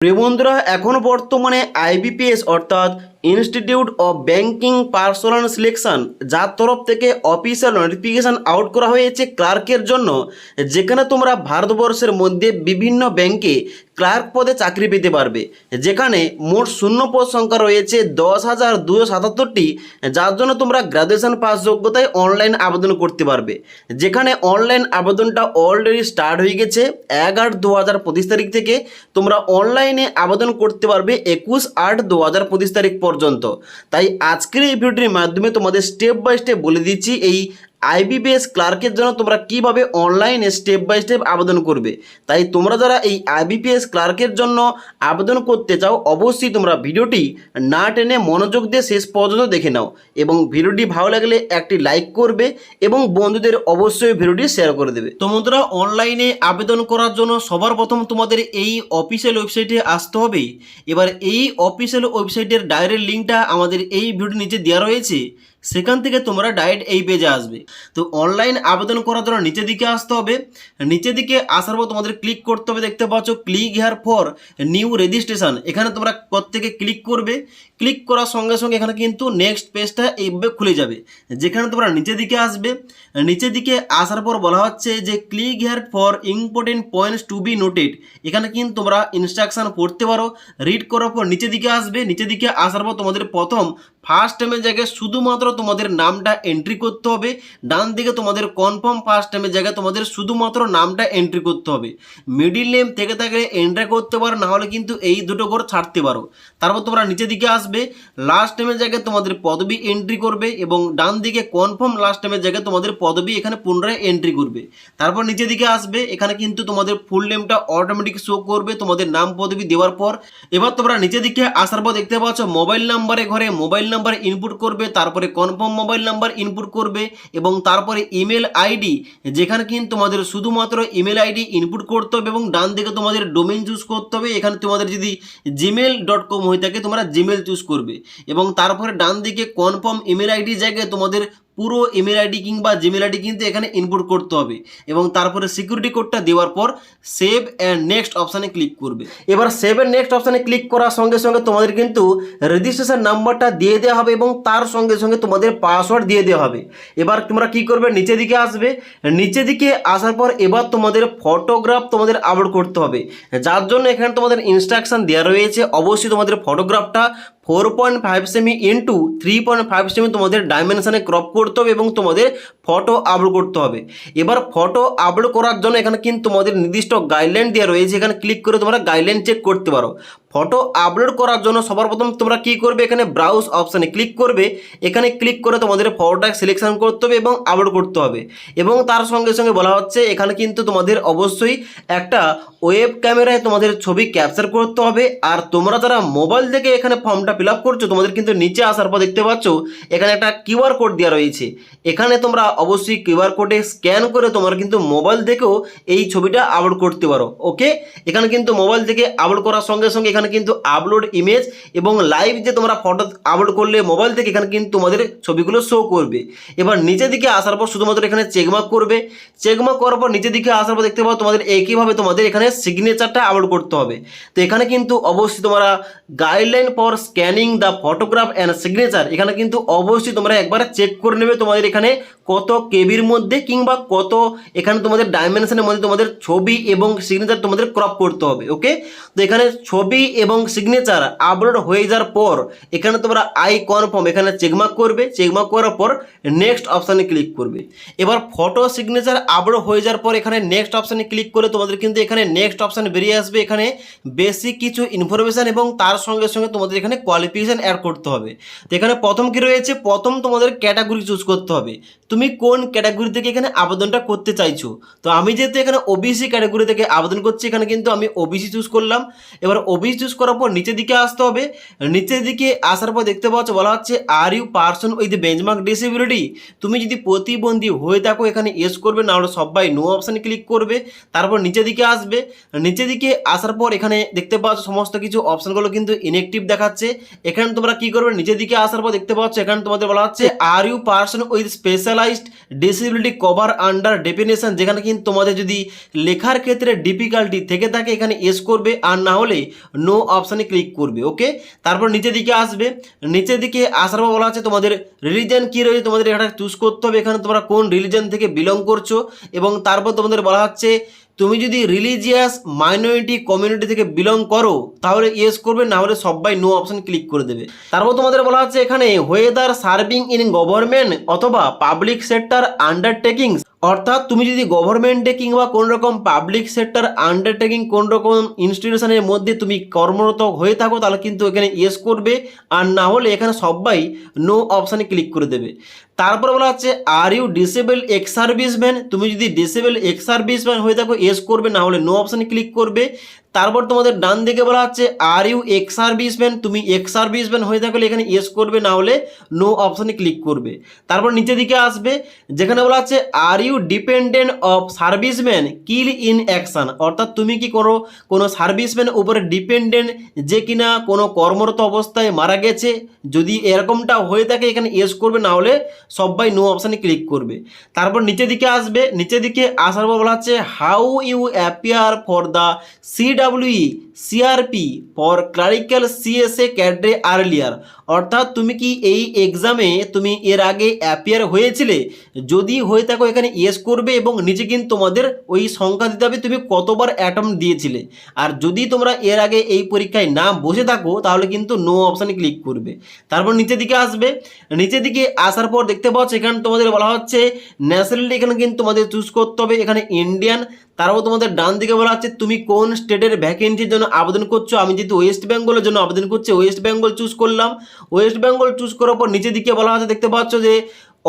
প্রিয় এখন বর্তমানে আইবিপিএস অর্থাৎ institute of banking personnel selection যার তরফ থেকে অফিসিয়াল নোটিফিকেশন আউট করা হয়েছে ক্লার্কের জন্য, যেখানে তোমরা ভারতবর্ষের মধ্যে বিভিন্ন ব্যাংকে ক্লার্ক পদে চাকরি পেতে পারবে। যেখানে মোট শূন্য পদ সংখ্যা রয়েছে দশ হাজার দুশো সাতাত্তরটি, যার জন্য তোমরা গ্র্যাজুয়েশন পাস যোগ্যতায় অনলাইন আবেদন করতে পারবে। যেখানে অনলাইন আবেদনটা অলরেডি স্টার্ট হয়ে গেছে এক আট দু হাজার পঁচিশ তারিখ থেকে। তোমরা অনলাইনে আবেদন করতে পারবে একুশ আট দু হাজার পঁচিশ তারিখ পর্যন্ত। তাই আজকের এই ভিডিওটির মাধ্যমে তোমাদের স্টেপ বাই স্টেপ বলে দিচ্ছি এই আইবিবিএস ক্লার্কের জন্য তোমরা কীভাবে অনলাইনে স্টেপ বাই স্টেপ আবেদন করবে? তাই তোমরা যারা এই আইবিপিএস ক্লার্কের জন্য আবেদন করতে চাও, অবশ্যই তোমরা ভিডিওটি না টেনে মনোযোগ দিয়ে শেষ পর্যন্ত দেখে নাও এবং ভিডিওটি ভালো লাগলে একটি লাইক করবে এবং বন্ধুদের অবশ্যই ভিডিওটি শেয়ার করে দেবে। তো বন্ধুরা অনলাইনে আবেদন করার জন্য সবার প্রথম তোমাদের এই অফিসিয়াল ওয়েবসাইটে আসতে হবে। এবার এই অফিসিয়াল ওয়েবসাইটের ডাইরেক্ট লিঙ্কটা আমাদের এই ভিডিওর নিচে দেওয়া রয়েছে। সেখান থেকে তোমরা ডাইরেক্ট এই পেজে আসবে। তো অনলাইন আবেদন করার জন্য নিচের দিকে আসতে হবে। নিচের দিকে আসার পর তোমাদের ক্লিক করতে হবে, দেখতে পাচ্ছ, click here for new registration. এখানে তোমরা প্রত্যেকে ক্লিক করবে। ক্লিক করার সঙ্গে সঙ্গে এখানে কিন্তু নেক্সট পেজটা এইভাবে খুলে যাবে। যেখানে তোমরা নিচের দিকে আসবে। নিচের দিকে আসার পর বলা হচ্ছে যে, click here for important points to be noted. এখানে কিন্তু তোমরা ইনস্ট্রাকশন পড়তে পারো। রিড করার পর নিচের দিকে আসবে। নিচের দিকে আসার পর তোমাদের প্রথম ফার্স্ট টাইমের জায়গায় শুধুমাত্র তোমাদের নামটা এন্ট্রি করতে হবে ডান দিকে তোমাদের কনফার্ম ফার্স্ট টাইমের জায়গায় তোমাদের শুধুমাত্র নামটা এন্ট্রি করতে হবে। মিডিল নেম থেকে থাকলে এন্ট্রি করতে পারো না হলে কিন্তু এই দুটো করে ছাড়তে পারো। তারপর তোমরা নিচের দিকে আসবে লাস্ট টাইমের জায়গায় তোমাদের পদবি এন্ট্রি করবে এবং ডান দিকে কনফার্ম লাস্ট টাইমের জায়গায় তোমাদের পদবি এখানে পুনরায় এন্ট্রি করবে। তারপর নিচের দিকে আসবে, এখানে কিন্তু তোমাদের ফুল নেমটা অটোমেটিক শো করবে, তোমাদের নাম পদবি দেওয়ার পর। এবার তোমরা নিচের দিকে আসার পর দেখতে পাচ্ছ মোবাইল নাম্বারে ঘরে মোবাইল নাম্বার ইনপুট করবে, তারপরে কনফার্ম মোবাইল নাম্বার ইনপুট করবে এবং তারপরে ইমেল আইডি যেখানে কিন্তু তোমাদের শুধুমাত্র ইমেল আইডি ইনপুট করতে হবে এবং ডান দিকে তোমাদের ডোমেন চুজ করতে হবে। এখানে তোমাদের যদি জিমেল ডট কম হয়ে থাকে, তোমরা জিমেল চুজ করবে এবং তারপরে ডান দিকে কনফার্ম ইমেল আইডি জায়গায় তোমাদের পুরো ইমেল আইডি কিংবা জিমেল আইডি কিন্তু এখানে ইনপুট করতে হবে এবং তারপরে সিকিউরিটি কোডটা দেওয়ার পর সেভ অ্যান্ড নেক্সট অপশানে ক্লিক করবে। এবার সেভ অ্যান্ড নেক্সট অপশানে ক্লিক করার সঙ্গে সঙ্গে তোমাদের কিন্তু রেজিস্ট্রেশন নাম্বারটা দিয়ে দেওয়া হবে এবং তার সঙ্গে সঙ্গে তোমাদের পাসওয়ার্ড দিয়ে দেওয়া হবে। এবার তোমরা কি করবে? নিচে দিকে আসবে। নিচে দিকে আসার পর এবার তোমাদের ফটোগ্রাফ তোমাদের আপলোড করতে হবে। যার জন্য এখানে তোমাদের ইনস্ট্রাকশন দেওয়া রয়েছে, অবশ্যই তোমাদের ফটোগ্রাফটা four point five semi into three point five semi তোমাদের ডাইমেনশানে ক্রপ করতে হবে এবং তোমাদের ফটো আপলোড করতে হবে। এবার ফটো আপলোড করার জন্য এখানে কিন্তু তোমাদের নির্দিষ্ট গাইডলাইন দেওয়া রয়েছে। এখানে ক্লিক করে তোমরা গাইডলাইন চেক করতে পারো। ফটো আপলোড করার জন্য সবার প্রথম তোমরা কি করবে? এখানে ব্রাউজ অপশানে ক্লিক করবে। এখানে ক্লিক করে তোমাদের ফটোটা সিলেকশন করতে হবে এবং আপলোড করতে হবে। এবং তার সঙ্গে সঙ্গে বলা হচ্ছে, এখানে কিন্তু তোমাদের অবশ্যই একটা ওয়েব ক্যামেরায় তোমাদের ছবি ক্যাপচার করতে হবে। আর তোমরা যারা মোবাইল থেকে এখানে ফর্মটা ফিল করছ, তোমাদের কিন্তু নিচে আসার পর দেখতে পাচ্ছ, এখানে একটা কিউআর কোড দেওয়া রয়েছে। এখানে তোমরা অবশ্যই কিউআর কোডে স্ক্যান করে তোমরা কিন্তু মোবাইল থেকেও এই ছবিটা আপলোড করতে পারো, ওকে? এখানে কিন্তু মোবাইল থেকে আপলোড করার সঙ্গে সঙ্গে এখানে কিন্তু আপলোড ইমেজ এবং লাইভ যে তোমরা ফটো আপলোড করলে মোবাইল থেকে এখানে কিন্তু তোমাদের ছবিগুলো শো করবে। এবার নিচের দিকে আসার পর শুধুমাত্র এখানে চেকমার্ক করবে। চেকমার্ক করার পর নিচের দিকে আসার পর দেখতে পাবো তোমাদের একইভাবে তোমাদের এখানে সিগনেচারটা আপলোড করতে হবে। তো এখানে কিন্তু অবশ্যই তোমরা guideline for scanning the photograph and signature এখানে কিন্তু অবশ্যই তোমরা একবার চেক করে নেবে তোমাদের এখানে কত কেবির মধ্যে কিংবা কত এখানে তোমাদের ডাইমেনশনের মধ্যে তোমাদের ছবি এবং সিগনেচার তোমাদের ক্রপ করতে হবে ওকে তো এখানে ছবি এবং সিগনেচার আপলোড হয়ে যাওয়ার পর এখানে তোমরা আই কনফার্ম এখানে চেকমার্ক করবে চেকমার্ক করার পর নেক্সট অপশানে ক্লিক করবে। এবার ফটো সিগনেচার আপলোড হয়ে যাওয়ার পর এখানে নেক্সট অপশানে ক্লিক করে তোমাদের কিন্তু এখানে নেক্সট অপশান বেরিয়ে আসবে, এখানে বেশি কিছু ইনফরমেশান এবং তার সঙ্গে সঙ্গে তোমাদের এখানে কোয়ালিফিকেশান অ্যাড করতে হবে। তো এখানে প্রথম কি রয়েছে? প্রথম তোমাদের ক্যাটাগরি চুজ করতে হবে। তুমি কোন ক্যাটাগরি থেকে এখানে আবেদনটা করতে চাইছো? তো আমি যেহেতু এখানে ওবিসি ক্যাটাগরি থেকে আবেদন করছি, এখানে কিন্তু আমি ওবিসি চুজ করলাম। এবার ওবিসি চুজ করার পর নিচের দিকে আসতে হবে। নিচের দিকে আসার পর দেখতে পাচ্ছ, বলা হচ্ছে are you person with benchmark disability তুমি যদি প্রতিবন্ধী হয়ে থাকো, এখানে ইয়েস করবে, না হলে সবাই নো অপশানে ক্লিক করবে। তারপর নিচের দিকে আসবে। নিচের দিকে আসার পর এখানে দেখতে পাচ্ছ, সমস্ত কিছু অপশানগুলো কিন্তু ইনএক্টিভ দেখাচ্ছে। এখানে তোমরা কি করবে, নিচের দিকে আসার পর দেখতে পাচ্ছ, এখানে তোমাদের বলা হচ্ছে are you person with special specialized disability cover under definition যেখানে কিন্তু তোমাদের যদি লেখার ক্ষেত্রে ডিফিকাল্টি থেকে থাকে, এখানে এস করবে, আর না হলে নো অপশানে ক্লিক করবে ওকে তারপর নিচের দিকে আসবে, নিচের দিকে আসার পর বলা আছে তোমাদের রিলিজন কী রয়েছে, তোমাদের এখানে চুজ করতে হবে, এখানে তোমরা কোন রিলিজন থেকে বিলং করছ, এবং তারপর তোমাদের বলা হচ্ছে তুমি যদি রিলিজিয়াস মাইনরিটি কমিউনিটি থেকে বিলং করো, তাহলে ইয়েস করবে, না হলে সবাই নো অপশন ক্লিক করে দেবে। তারপর তোমাদের বলা হচ্ছে এখানে ওয়েদার সার্ভিং ইন গভর্নমেন্ট অথবা পাবলিক সেক্টর আন্ডারটেকিং অর্থাৎ তুমি যদি গভর্নমেন্টে কিংবা কোন রকম পাবলিক সেক্টর আন্ডারটেকিং কোন রকম ইনস্টিটিউশনের মধ্যে তুমি কর্মরত হয়ে থাকো, তাহলে কিন্তু এখানে ইয়েস করবে। আর না হলে এখানে সবাই নো অপশানে ক্লিক করে দেবে। তারপর বলা হচ্ছে are you disable ex serviceman তুমি যদি ডিসেবল এক্স সার্ভিসম্যান হয়ে থাকো এস করবে, না হলে নো অপশানে ক্লিক করবে। তারপর তোমাদের ডান দিকে বলা হচ্ছে আর ইউ এক্স সার্ভিসম্যান তুমি এক্স সার্ভিসম্যান হয়ে থাকলে এখানে ইয়েস করবে, না হলে নো অপশানে ক্লিক করবে। তারপর নিচের দিকে আসবে, যেখানে বলা হচ্ছে are you dependent of serviceman kill in action অর্থাৎ তুমি কি কোনো কোনো সার্ভিসম্যান উপরে ডিপেন্ডেন্ট যে কিনা কোনো কর্মরত অবস্থায় মারা গেছে, যদি এরকমটা হয়ে থাকে এখানে ইয়েস করবে, না হলে সবাই নো অপশানে ক্লিক করবে। তারপর নিচের দিকে আসবে, নিচের দিকে আসার পর বলা হচ্ছে how you appear for the CWE CRP for clerical CSA cadre earlier অর্থাৎ তুমি কি এই এক্সামে তুমি এর আগে অ্যাপিয়ার হয়েছিলে? যদি হয়ে থাকো, এখানে ইয়েস করবে এবং নিচে কিন্তু তোমাদের ওই সংখ্যা দিতে হবে, তুমি কতবার অ্যাটম দিয়েছিলে। আর যদি তোমরা এর আগে এই পরীক্ষায় না বসে থাকো, তাহলে কিন্তু নো অপশানে ক্লিক করবে। তারপর নিচের দিকে আসবে। নিচের দিকে আসার পর দেখতে পাচ্ছ, এখানে তোমাদের বলা হচ্ছে ন্যাশনালিটি এখানে কিন্তু তোমাদের চুজ করতে হবে। এখানে ইন্ডিয়ান তারপর তোমাদের ডান দিকে বলা হচ্ছে, তুমি কোন স্টেটের ভ্যাকেন্সির জন্য আবেদন করছ, আমি যেহেতু ওয়েস্ট বেঙ্গলের জন্য আবেদন করছি ওয়েস্ট বেঙ্গল চুজ করলাম। ওয়েস্ট বেঙ্গল চুজ করার পর নিচের দিকে বলা হচ্ছে দেখতে পাচ্ছ যে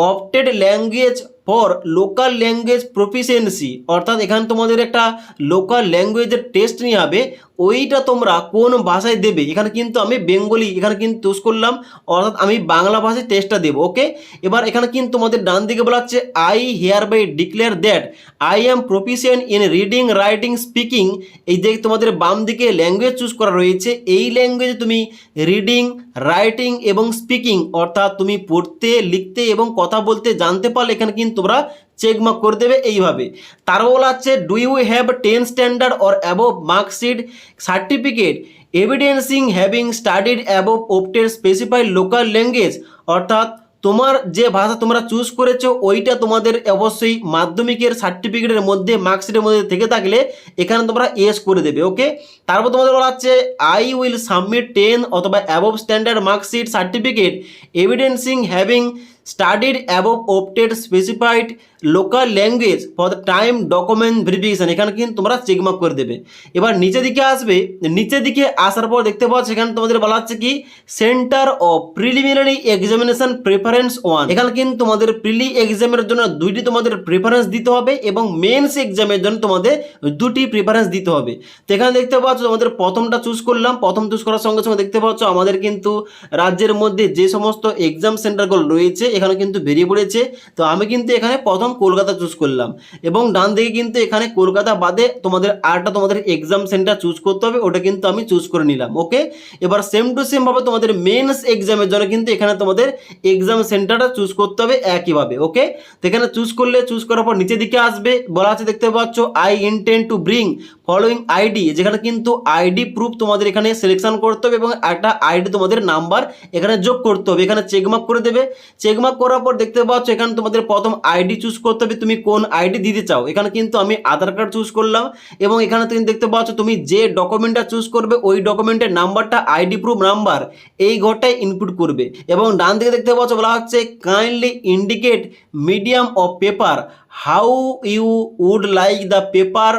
opted language for local language proficiency অর্থাৎ এখানে তোমাদের একটা লোকাল ল্যাঙ্গুয়েজের টেস্ট নিয়ে হবে, ওইটা তোমরা কোন ভাষায় দেবে? এখানে কিন্তু আমি বেঙ্গলি, এখানে কিন্তু চুজ করলাম, অর্থাৎ আমি বাংলা ভাষায় টেস্টটা দেবো ওকে এবার এখানে কিন্তু তোমাদের ডান দিকে বলা হচ্ছে I hereby declare that I am proficient in reading writing speaking এই যে তোমাদের বাম দিকে ল্যাঙ্গুয়েজ চুজ করা রয়েছে, এই ল্যাঙ্গুয়েজে তুমি রিডিং রাইটিং এবং স্পিকিং অর্থাৎ তুমি পড়তে, লিখতে এবং কথা বলতে জানতে পারলে এখানে কিন্তু তোমরা চেকমার্ক করে দেবে এইভাবে। তারও বলা হচ্ছে do you have ten standard or above marksheet certificate evidencing having studied above opted specified local language অর্থাৎ, তোমার যে ভাষা তোমরা চুজ করেছ, ওইটা তোমাদের অবশ্যই মাধ্যমিকের সার্টিফিকেটের মধ্যে মার্কশিটের মধ্যে থেকে থাকলে এখানে তোমরা এস করে দেবে ওকে তারপর তোমাদের বলা হচ্ছে আই উইল সাবমিট টেন অথবা above standard marksheet certificate evidencing having studied above opted specified local language for the time document verification এখানে কিন্তু তোমরা চেকমার্ক করে দেবে। এবার নিচের দিকে আসবে। নিচের দিকে আসার পর দেখতে পাচ্ছ, এখানে তোমাদের বলা হচ্ছে কি? Centre of preliminary examination preference one এখানে কিন্তু তোমাদের প্রিলি এক্সামের জন্য দুইটি তোমাদের প্রেফারেন্স দিতে হবে এবং মেন্স এক্সামের জন্য তোমাদের দুটি প্রেফারেন্স দিতে হবে। তো এখানে দেখতে পাচ্ছ, তোমাদের প্রথমটা চুজ করলাম। প্রথম চুজ করার সঙ্গে সঙ্গে দেখতে পাচ্ছ, আমাদের কিন্তু রাজ্যের মধ্যে যে সমস্ত এক্সাম সেন্টারগুলো রয়েছে এখানে কিন্তু বেরিয়ে পড়েছে। তো আমি কিন্তু এখানে প্রথম কলকাতা চুজ করলাম। এবং ডান দিকে কিন্তু এখানে কলকাতা বাদে তোমাদের আরটা তোমাদের এক্সাম সেন্টার চুজ করতে হবে, ওটা কিন্তু আমি চুজ করে নিলাম ওকে এবার সেম টু সেম ভাবে তোমাদের মেন্স এক্সামের জন্য কিন্তু এখানে তোমাদের এক্সাম সেন্টারটা চুজ করতে হবে একইভাবে ওকে তো এখানে চুজ করলে চুজ করার পর নিচের দিকে আসবে, বলা আছে দেখতে পাচ্ছ I intend to bring following ID যেখানে কিন্তু আইডি প্রুফ তোমাদের এখানে সিলেকশন করতে হবে এবং একটা আইডি তোমাদের নাম্বার এখানে যোগ করতে হবে। এখানে চেকমার্ক করে দেবে। চেকমার্ক করার পর দেখতে পাচ্ছ, এখানে তোমাদের প্রথম আইডি চুজ করতে হবে, তুমি কোন আইডি দিতে চাও। এখানে কিন্তু আমি আধার কার্ড চুজ করলাম এবং এখানে তুমি দেখতে পাচ্ছ, তুমি যে ডকুমেন্টটা চুজ করবে, ওই ডকুমেন্টের নাম্বারটা আইডি প্রুফ নাম্বার এই ঘরটায় ইনপুট করবে। এবং ডান দিকে দেখতে পাচ্ছ, বলা হচ্ছে kindly indicate medium of paper how you would like the paper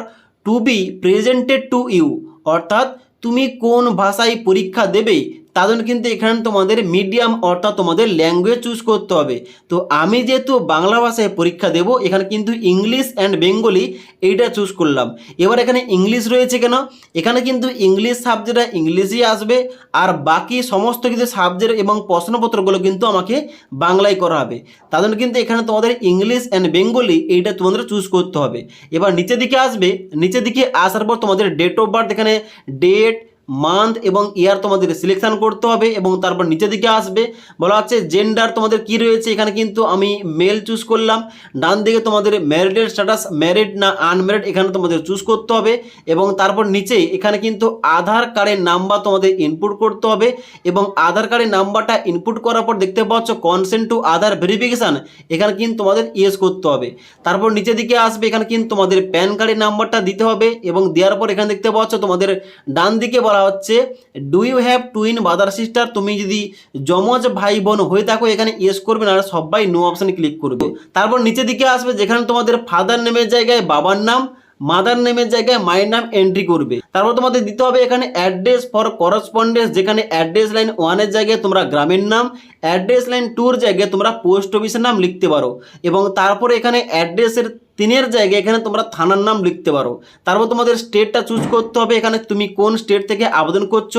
to be presented to you অর্থাৎ, তুমি কোন ভাষায় পরীক্ষা দেবে জন্য কিন্তু এখানে তোমাদের মিডিয়াম অর্থাৎ তোমাদের ল্যাঙ্গুয়েজ চুজ করতে হবে। তো আমি যেহেতু বাংলা ভাষায় পরীক্ষা দেব, এখানে কিন্তু ইংলিশ অ্যান্ড বেঙ্গলি এইটা চুজ করলাম। এবার এখানে ইংলিশ রয়েছে কেন? এখানে কিন্তু ইংলিশ সাবজেক্টটা ইংলিশই আসবে, আর বাকি সমস্ত কিছু সাবজেক্ট এবং প্রশ্নপত্রগুলো কিন্তু আমাকে বাংলায় করা হবে। জন্য কিন্তু এখানে তোমাদের ইংলিশ অ্যান্ড বেঙ্গলি এইটা তোমাদের চুজ করতে হবে। এবার নিচের দিকে আসবে, নিচের দিকে আসার পর তোমাদের ডেট অফ বার্থ এখানে ডেট মান্থ এবং ইয়ার তোমাদের সিলেকশন করতে হবে এবং তারপর নিচের দিকে আসবে। বলা হচ্ছে জেন্ডার তোমাদের কি রয়েছে? এখানে কিন্তু আমি মেল চুজ করলাম। ডান দিকে তোমাদের ম্যারিডের স্ট্যাটাস ম্যারিড না আনম্যারিড এখানে তোমাদের চুজ করতে হবে। এবং তারপর নিচে এখানে কিন্তু আধার কার্ডের নাম্বার তোমাদের ইনপুট করতে হবে। এবং আধার কার্ডের নাম্বারটা ইনপুট করার পর দেখতে পাচ্ছ কনসেন্ট টু আধার ভেরিফিকেশান এখানে কিন্তু তোমাদের ইয়েস করতে হবে। তারপর নিচের দিকে আসবে, এখানে কিন্তু তোমাদের প্যান কার্ডের নাম্বারটা দিতে হবে। এবং দেওয়ার পর এখানে দেখতে পাচ্ছ তোমাদের ডান দিকে বলা হচ্ছে do you have twin brother sister তুমি যদি যমজ ভাই বোন হয়ে থাকো, এখানে ইয়েস করবে না সবাই নো অপশানে ক্লিক করবে। তারপর নিচের দিকে আসবে, যেখানে তোমাদের ফাদার নেমের জায়গায় বাবার নাম মাদার নেমের জায়গায় মায়ের নাম এন্ট্রি করবে। তারপর তোমাদের দিতে হবে এখানে অ্যাড্রেস ফর করসপন্ডেন্স যেখানে অ্যাড্রেস লাইন ওয়ানের জায়গায় তোমরা গ্রামের নাম অ্যাড্রেস লাইন টুর জায়গায় তোমরা পোস্ট অফিসের নাম লিখতে পারো। এবং তারপরে এখানে অ্যাড্রেসের তিনের জায়গায় এখানে তোমরা থানার নাম লিখতে পারো। তারপর তোমাদের স্টেটটা চুজ করতে হবে, এখানে তুমি কোন স্টেট থেকে আবেদন করছ,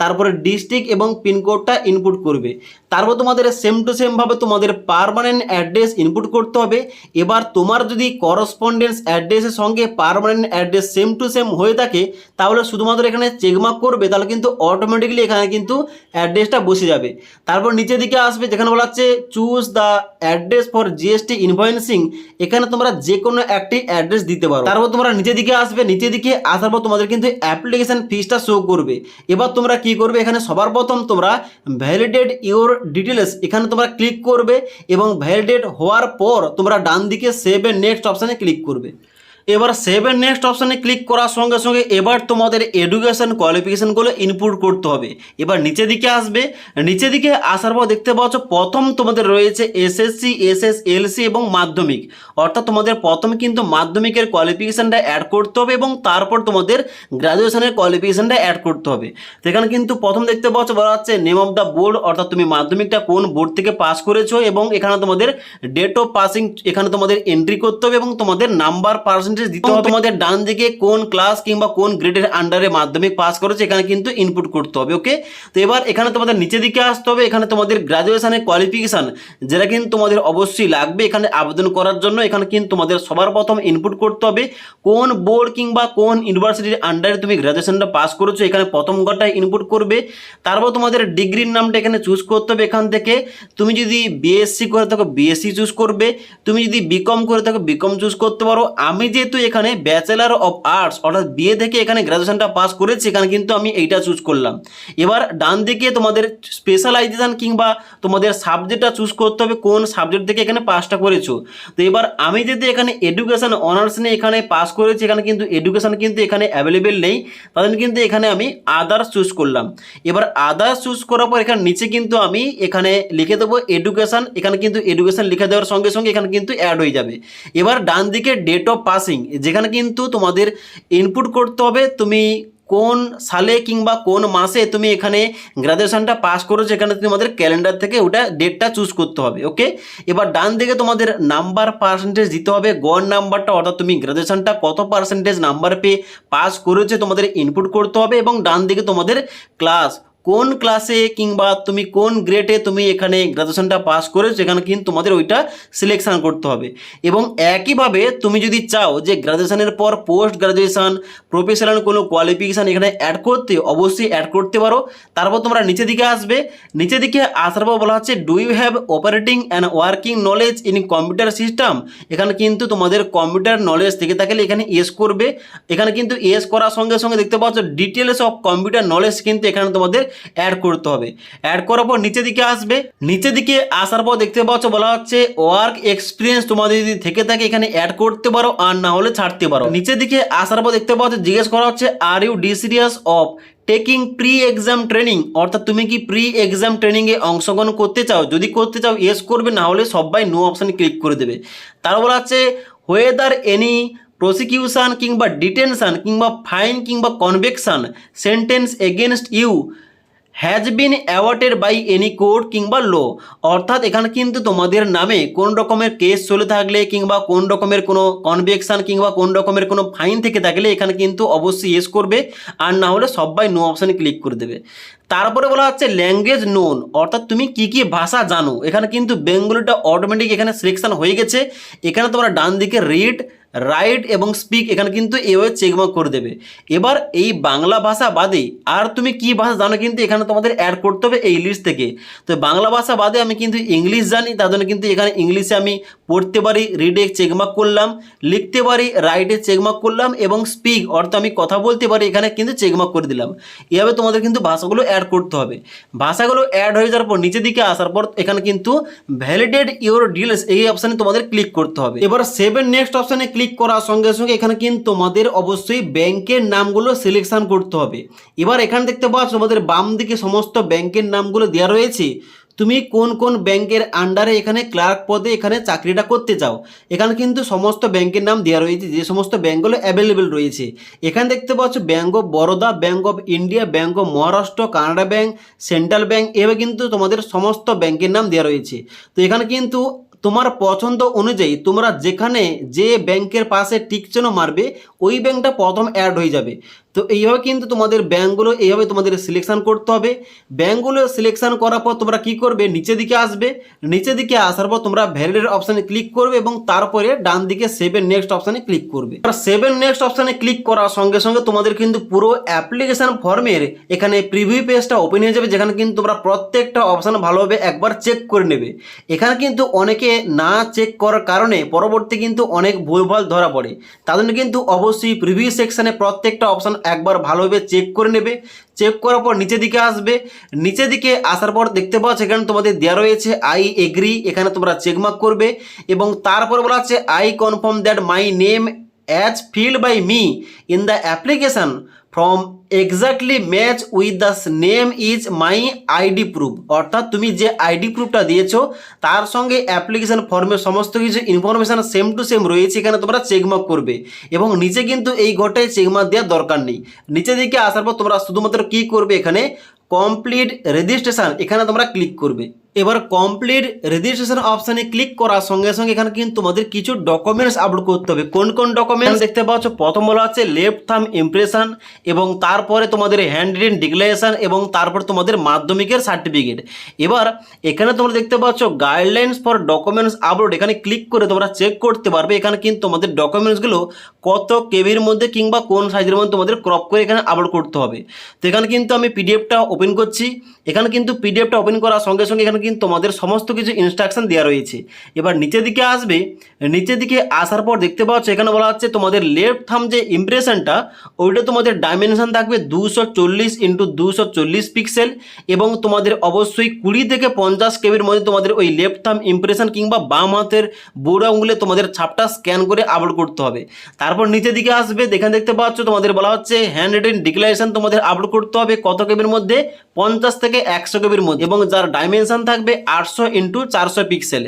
তারপরে ডিস্ট্রিক্ট এবং পিনকোডটা ইনপুট করবে। তারপর তোমাদের সেম টু সেমভাবে তোমাদের পারমানেন্ট অ্যাড্রেস ইনপুট করতে হবে। এবার তোমার যদি করসপন্ডেন্স অ্যাড্রেসের সঙ্গে permanent address same to same হয়ে থাকে, তাহলে শুধুমাত্র এখানে চেকমার্ক করবে, তাহলে কিন্তু অটোমেটিকলি এখানে কিন্তু অ্যাড্রেসটা বসে যাবে। তারপর নিচের দিকে আসবে, যেখানে বলা হচ্ছে choose the address for GST invoicing এখানে তোমরা যে কোনো একটি অ্যাড্রেস দিতে পারো। তারপর তোমরা নিচের দিকে আসবে, নিচের দিকে আসার পর তোমাদের কিন্তু অ্যাপ্লিকেশন ফিসটা শো করবে। এবার তোমরা কি করবে? এখানে সবার প্রথম তোমরা ভ্যালিডেট ইউর ডিটেলস এখানে তোমরা ক্লিক করবে এবং ভ্যালিডেট হওয়ার পর তোমরা ডান দিকে সেভ এ নেক্সট অপশানে ক্লিক করবে। এবার সেভেন নেক্সট অপশানে ক্লিক করার সঙ্গে সঙ্গে এবার তোমাদের এডুকেশন কোয়ালিফিকেশানগুলো ইনপুট করতে হবে। এবার নিচে দিকে আসবে। নিচে দিকে আসার পর দেখতে পাচ্ছ প্রথম তোমাদের রয়েছে এসএসসি এসএসএলসি এবং মাধ্যমিক। অর্থাৎ তোমাদের প্রথম কিন্তু মাধ্যমিকের কোয়ালিফিকেশানটা অ্যাড করতে হবে এবং তারপর তোমাদের গ্র্যাজুয়েশনের কোয়ালিফিকেশানটা অ্যাড করতে হবে। সেখানে কিন্তু প্রথম দেখতে পাচ্ছ বলা হচ্ছে নেম অফ দ্য বোর্ড অর্থাৎ তুমি মাধ্যমিকটা কোন বোর্ড থেকে পাস করেছ এবং এখানে তোমাদের ডেট অফ পাসিং এখানে তোমাদের এন্ট্রি করতে হবে এবং তোমাদের নাম্বার পার্সেন্টেজ দিতে হবে। তোমাদের ডান দিকে কোন ক্লাস কিংবা কোন গ্রেডের আন্ডারে মাধ্যমিক পাস করেছে এখানে কিন্তু ইনপুট করতে হবে ওকে তো এবার এখানে তোমাদের নিচে দিকে আসতে হবে এখানে তোমাদের গ্রাজুয়েশনের কোয়ালিফিকেশান যেটা কিন্তু তোমাদের অবশ্যই লাগবে এখানে আবেদন করার জন্য এখানে কিন্তু তোমাদের সবার প্রথম ইনপুট করতে হবে কোন বোর্ড কিংবা কোন ইউনিভার্সিটির আন্ডারে তুমি গ্রাজুয়েশনটা পাস করেছ এখানে প্রথম ঘরটায় ইনপুট করবে তারপর তোমাদের ডিগ্রির নামটা এখানে চুজ করতে হবে এখান থেকে তুমি যদি বিএসসি করে থাকো বিএসসি চুজ করবে তুমি যদি বিকম করে থাকো বিকম চুজ করতে পারো আমি যেহেতু এখানে ব্যাচেলার অফ আর্টস অর্থাৎ বিএ থেকে এখানে গ্রাজুয়েশনটা পাস করেছি, এখানে কিন্তু আমি এইটা চুজ করলাম। এবার ডান দিকে তোমাদের স্পেশালাইজেশন কিংবা তোমাদের সাবজেক্টটা চুজ করতে হবে, কোন সাবজেক্ট থেকে এখানে পাসটা করেছ। তো এবার আমি যদি এখানে এডুকেশন অনার্স নিয়ে এখানে পাস করেছি, এখানে কিন্তু এডুকেশন কিন্তু এখানে অ্যাভেলেবেল নেই তাদের কিন্তু এখানে আমি আদার্স চুজ করলাম। এবার আদার্স চুজ করার পর এখানে নিচে কিন্তু আমি এখানে লিখে দেবো এডুকেশন এখানে কিন্তু এডুকেশন লিখে দেওয়ার সঙ্গে সঙ্গে এখানে কিন্তু অ্যাড হয়ে যাবে। এবার ডান দিকে ডেট অফ পাসিং যেখানে কিন্তু তোমাদের ইনপুট করতে হবে, তুমি কোন সালে কিংবা কোন মাসে তুমি এখানে গ্রাজুয়েশনটা পাস করেছ, এখানে তোমাদের ক্যালেন্ডার থেকে ওটা ডেটটা চুজ করতে হবে ওকে এবার ডান দিকে তোমাদের নাম্বার পার্সেন্টেজ দিতে হবে, গড় নাম্বারটা অর্থাৎ তুমি গ্রাজুয়েশনটা কত পার্সেন্টেজ নাম্বার পেয়ে পাস করেছ, তোমাদের ইনপুট করতে হবে, এবং ডান দিকে তোমাদের ক্লাস কোন ক্লাসে কিংবা তুমি কোন গ্রেডে তুমি এখানে গ্রাজুয়েশনটা পাস করেছ এখানে কিন্তু তোমাদের ওইটা সিলেকশান করতে হবে। এবং একইভাবে তুমি যদি চাও যে গ্রাজুয়েশনের পর পোস্ট গ্রাজুয়েশন প্রফেশনাল কোনো কোয়ালিফিকেশান এখানে অ্যাড করতে, অবশ্যই অ্যাড করতে পারো। তারপর তোমরা নিচে দিকে আসবে। নিচে দিকে আসার পর বলা হচ্ছে do you have operating and working knowledge in computer system এখানে কিন্তু তোমাদের কম্পিউটার নলেজ থেকে থাকলে এখানে এস করবে। এখানে কিন্তু এস করার সঙ্গে সঙ্গে দেখতে পাচ্ছ ডিটেলস অফ কম্পিউটার নলেজ কিন্তু এখানে তোমাদের অ্যাড করতে হবে। অ্যাড করার পর নিচের দিকে আসবে। নিচের দিকে আসার পর দেখতে পাচ্ছ বলা হচ্ছে ওয়ার্ক এক্সপিরিয়েন্স তোমাদের যদি থেকে থাকে, এখানে অ্যাড করতে পারো, আর না হলে ছাড়তে পারো। নিচের দিকে আসার পর দেখতে পাচ্ছ, জিজ্ঞেস করা হচ্ছে are you desirous of taking pre exam training অর্থাৎ তুমি কি প্রি এক্সাম ট্রেনিংয়ে অংশগ্রহণ করতে চাও? যদি করতে চাও ইয়েস করবে, না হলে সবাই নো অপশানে ক্লিক করে দেবে। তার বলা হচ্ছে হোয়েদার এনি প্রসিকিউশন কিংবা ডিটেনশন কিংবা ফাইন কিংবা conviction sentence against you has been awarded by any court কিংবা ল অর্থাৎ এখানে কিন্তু তোমাদের নামে কোন রকমের কেস চলে থাকলে কিংবা কোন রকমের কোনো কনভেকশন কিংবা কোন রকমের কোনো ফাইন থেকে থাকলে এখানে কিন্তু অবশ্যই ইয়েস করবে। আর না হলে সবাই নো অপশানে ক্লিক করে দেবে। তারপরে বলা হচ্ছে ল্যাঙ্গুয়েজ নোন অর্থাৎ তুমি কি কি ভাষা জানো? এখানে কিন্তু বেঙ্গলিটা অটোমেটিক এখানে সিলেকশান হয়ে গেছে। এখানে তোমরা ডান দিকে রিড রাইট এবং স্পিক, এখানে কিন্তু এভাবে চেকমার্ক করে দেবে। এবার এই বাংলা ভাষা বাদে আর তুমি কি ভাষা জানো কিন্তু এখানে তোমাদের অ্যাড করতে হবে এই লিস্ট থেকে। তো বাংলা ভাষা বাদে আমি কিন্তু ইংলিশ জানি, তার জন্য কিন্তু এখানে ইংলিশে আমি পড়তে পারি রিডে চেকমার্ক করলাম, লিখতে পারি রাইটে চেকমার্ক করলাম এবং স্পিক অর্থাৎ আমি কথা বলতে পারি, এখানে কিন্তু চেকমার্ক করে দিলাম। এভাবে তোমাদের কিন্তু ভাষাগুলো অ্যাড করতে হবে। ভাষাগুলো অ্যাড হয়ে যাওয়ার পর নিচের দিকে আসার পর এখানে কিন্তু ভ্যালিডেড ইউর ডিলস এই অপশানে তোমাদের ক্লিক করতে হবে। এবার সেভেন নেক্সট অপশানে ক্লিক করার সঙ্গে সঙ্গে এখানে কিন্তু তোমাদের অবশ্যই ব্যাংকের নামগুলো সিলেকশন করতে হবে। এবার এখানে দেখতে পাচ্ছ তোমাদের বাম দিকে সমস্ত ব্যাংকের নামগুলো দেওয়া রয়েছে। তুমি কোন কোন ব্যাংকের আন্ডারে এখানে ক্লার্ক পদে এখানে চাকরিটা করতে চাও। এখানে কিন্তু সমস্ত ব্যাংকের নাম দেওয়া রয়েছে, যে সমস্ত ব্যাঙ্কগুলো অ্যাভেলেবেল রয়েছে। এখানে দেখতে পাচ্ছ bank of Baroda bank of India bank of Maharashtra Canara bank central bank এভাবে কিন্তু তোমাদের সমস্ত ব্যাংকের নাম দেওয়া রয়েছে। তো এখানে কিন্তু তোমার পছন্দ অনুযায়ী তোমরা যেখানে যে ব্যাংকের পাশে টিকচেনও মারবে, ওই ব্যাংকটা প্রথম অ্যাড হয়ে যাবে। তো এইভাবে কিন্তু তোমাদের ব্যাঙ্কগুলো এইভাবে তোমাদের সিলেকশান করতে হবে। ব্যাঙ্কগুলো সিলেকশান করার পর তোমরা কি করবে? নিচে দিকে আসবে। নিচে দিকে আসার পর তোমরা ভ্যালিডের অপশানে ক্লিক করবে এবং তারপরে ডান দিকে সেভেন নেক্সট অপশানে ক্লিক করবে। সেভেন নেক্সট অপশানে ক্লিক করার সঙ্গে সঙ্গে তোমাদের কিন্তু পুরো অ্যাপ্লিকেশান ফর্মের এখানে প্রিভিউ পেজটা ওপেন হয়ে যাবে, যেখানে কিন্তু তোমরা প্রত্যেকটা অপশান ভালোভাবে একবার চেক করে নেবে। এখানে কিন্তু অনেকে না চেক করার কারণে পরবর্তী কিন্তু অনেক ভুলভাল ধরা পড়ে। তাদের কিন্তু অবশ্যই প্রিভিউ সেকশানে প্রত্যেকটা অপশান একবার ভালোভাবে চেক করে নেবে। চেক করার পর নিচের দিকে আসবে। নিচের দিকে আসার পর দেখতে পাচ্ছ এখানে তোমাদের দেওয়া রয়েছে আই এগ্রি এখানে তোমরা চেকমার্ক করবে এবং তারপর বলা হচ্ছে I confirm that my name as filled by me in the application form exactly match with the name is my ID proof অর্থাৎ তুমি যে আইডি প্রুফটা দিয়েছ, তার সঙ্গে অ্যাপ্লিকেশান ফর্মের সমস্ত কিছু ইনফরমেশান সেম টু সেম রয়েছে এখানে তোমরা চেকমার্ক করবে। এবং নিচে কিন্তু এই ঘটায় চেকমার্ক দেওয়ার দরকার নেই। নিচে দিকে আসার পর তোমরা শুধুমাত্র কী করবে এখানে? কমপ্লিট রেজিস্ট্রেশন এখানে তোমরা ক্লিক করবে। এবার কমপ্লিট রেজিস্ট্রেশন অপশানে ক্লিক করার সঙ্গে সঙ্গে এখানে কিন্তু তোমাদের কিছু ডকুমেন্টস আপলোড করতে হবে। কোন কোন ডকুমেন্টস দেখতে পাচ্ছ? প্রথম বলা হচ্ছে লেফট থাম ইমপ্রেশন এবং তারপরে তোমাদের হ্যান্ড রিটেন ডিক্লারেশন এবং তারপর তোমাদের মাধ্যমিকের সার্টিফিকেট এবার এখানে তোমরা দেখতে পাচ্ছ গাইডলাইন্স ফর ডকুমেন্টস আপলোড এখানে ক্লিক করে তোমরা চেক করতে পারবে। এখানে কিন্তু তোমাদের ডকুমেন্টসগুলো কত কেবির মধ্যে কিংবা কোন সাইজের মধ্যে তোমাদের ক্রপ করে এখানে আপলোড করতে হবে। তো এখানে কিন্তু আমি পিডিএফটা ওপেন করছি। এখানে কিন্তু পিডিএফটা ওপেন করার সঙ্গে সঙ্গে এখানে কিন্তু তোমাদের সমস্ত কিছু ইনস্ট্রাকশন দেওয়া রয়েছে। এবার নিচের দিকে আসবে। নিচের দিকে আসার পর দেখতে পাচ্ছ এখানে বলা হচ্ছে তোমাদের লেফট থাম যে ইমপ্রেশনটা ওইটা তোমাদের ডাইমেনশন থাকবে দুশো চল্লিশ ইন্টু দুশো চল্লিশ পিক্সেল এবং তোমাদের অবশ্যই কুড়ি থেকে পঞ্চাশ কেবির মধ্যে তোমাদের ওই লেফট থাম ইমপ্রেশন কিংবা বাম হাতের বুড়ো আঙুলে তোমাদের ছাপটা স্ক্যান করে আপলোড করতে হবে। তারপর নিচের দিকে আসবে এখানে দেখতে পাচ্ছ তোমাদের বলা হচ্ছে হ্যান্ড রিটেন ডিক্লারেশন তোমাদের আপলোড করতে হবে, কত কেবির মধ্যে? পঞ্চাশ থেকে একশো কেবির মধ্যে এবং যার ডাইমেনশন থাকবে আটশো ইন্টু চারশো পিক্সেল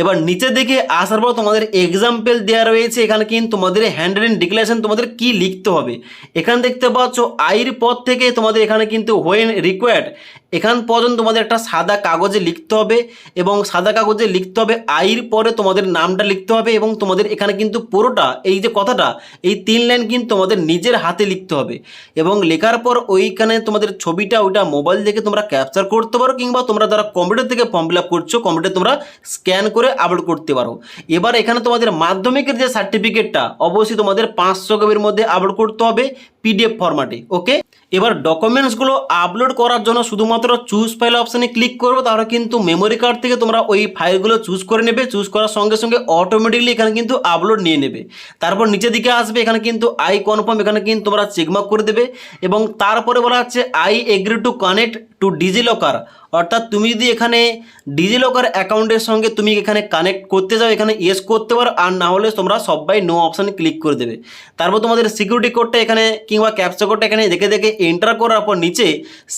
এবার নিচে দেখে আসার পর তোমাদের এক্সাম্পল দেওয়া রয়েছে, এখানে কিন্তু তোমাদের হ্যান্ড রিটেন ডিক্লারেশন তোমাদের কি লিখতে হবে। এখানে দেখতে পাচ্ছ আইর পর থেকে তোমাদের এখানে কিন্তু হোয়েন রিকোয়ার্ড এখান পর্যন্ত তোমাদের একটা সাদা কাগজে লিখতে হবে এবং সাদা কাগজে লিখতে হবে আইর পরে তোমাদের নামটা লিখতে হবে এবং তোমাদের এখানে কিন্তু পুরোটা, এই যে কথাটা, এই তিন লাইন কিন্তু তোমাদের নিজের হাতে লিখতে হবে। এবং লেখার পর ওইখানে তোমাদের ছবিটা, ওইটা মোবাইল থেকে তোমরা ক্যাপচার করতে পারো কিংবা তোমরা যারা কম্পিউটার থেকে ফর্ম ফিল আপ করছ কম্পিউটার তোমরা স্ক্যান করে আপলোড করতে পারো। এবার এখানে তোমাদের মাধ্যমিকের যে সার্টিফিকেটটা অবশ্যই তোমাদের পাঁচশো কপির মধ্যে আপলোড করতে হবে পিডিএফ ফরম্যাটে ওকে এবার ডকুমেন্টসগুলো আপলোড করার জন্য শুধুমাত্র চুজ ফাইল অপশানে ক্লিক করব, তাহলে কিন্তু মেমোরি কার্ড থেকে তোমরা ওই ফাইলগুলো চুজ করে নেবে। চুজ করার সঙ্গে সঙ্গে অটোমেটিকলি এখানে কিন্তু আপলোড নিয়ে নেবে। তারপর নিচের দিকে আসবে, এখানে কিন্তু আই কনফার্ম এখানে কিন্তু তোমরা চেকমার্ক করে দেবে। এবং তারপরে বলা হচ্ছে I agree to connect to DigiLocker অর্থাৎ তুমি যদি এখানে ডিজিলকার অ্যাকাউন্টের সঙ্গে তুমি এখানে কানেক্ট করতে যাও এখানে ইয়েস করতে পারো, আর না হলে তোমরা সবাই নো অপশানে ক্লিক করে দেবে। তারপর তোমাদের সিকিউরিটি কোডটা এখানে কিংবা ক্যাপচা কোডটা এখানে দেখে দেখে এন্টার করার পর নিচে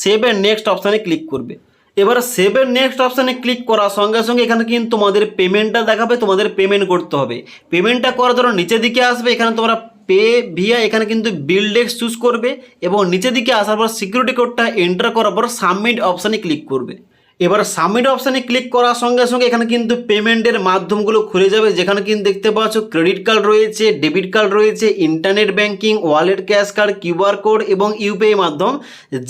সেভ এন্ড নেক্সট অপশানে ক্লিক করবে। এবার সেভের নেক্সট অপশানে ক্লিক করার সঙ্গে সঙ্গে এখানে কিন্তু তোমাদের পেমেন্টটা দেখাবে, তোমাদের পেমেন্ট করতে হবে। পেমেন্টটা করার ধরো নিচের দিকে আসবে, এখানে তোমরা পে ভিয়া এখানে কিন্তু বিল ডেক্স চুজ করবে এবং নিচের দিকে আসার পর সিকিউরিটি কোডটা এন্টার করার পর সাবমিট অপশানে ক্লিক করবে। এবার সাবমিট অপশানে ক্লিক করার সঙ্গে সঙ্গে এখানে কিন্তু পেমেন্টের মাধ্যমগুলো খুলে যাবে। যেখানে কিন্তু দেখতে পাচ্ছ ক্রেডিট কার্ড রয়েছে ডেবিট কার্ড রয়েছে internet banking wallet cash card QR code এবং ইউপিআই মাধ্যম।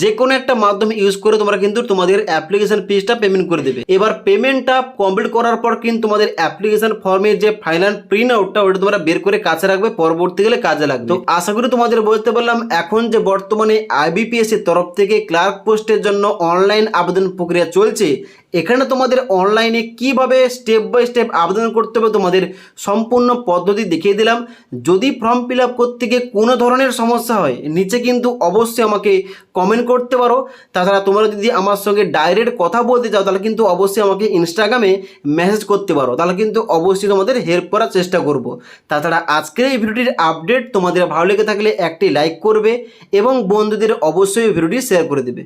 যে কোনো একটা মাধ্যম ইউজ করে তোমরা কিন্তু তোমাদের অ্যাপ্লিকেশন ফিসটা পেমেন্ট করে দেবে। এবার পেমেন্টটা কমপ্লিট করার পর কিন্তু তোমাদের অ্যাপ্লিকেশন ফর্মের যে ফাইনাল প্রিন্ট আউটটা ওটা তোমরা বের করে কাছে রাখবে, পরবর্তীকালে কাজে লাগবে। আশা করি তোমাদের বলতে পারলাম, এখন যে বর্তমানে আইবিপিএসের তরফ থেকে ক্লার্ক পোস্টের জন্য অনলাইন আবেদন প্রক্রিয়া চলছে। এখানে তোমাদের অনলাইনে কীভাবে স্টেপ বাই স্টেপ আবেদন করতে হবে তোমাদের সম্পূর্ণ পদ্ধতি দেখিয়ে দিলাম। যদি ফর্ম ফিল আপ করতে গিয়ে কোনো ধরনের সমস্যা হয়, নিচে কিন্তু অবশ্যই আমাকে কমেন্ট করতে পারো। তাছাড়া তোমরা যদি আমার সঙ্গে ডাইরেক্ট কথা বলতে চাও, তাহলে কিন্তু অবশ্যই আমাকে ইনস্টাগ্রামে মেসেজ করতে পারো। তাহলে কিন্তু অবশ্যই তোমাদের হেল্প করার চেষ্টা করব। তাছাড়া আজকের এই ভিডিওটির আপডেট তোমাদের ভালো লেগে থাকলে একটি লাইক করবে এবং বন্ধুদের অবশ্যই ভিডিওটি শেয়ার করে দেবে।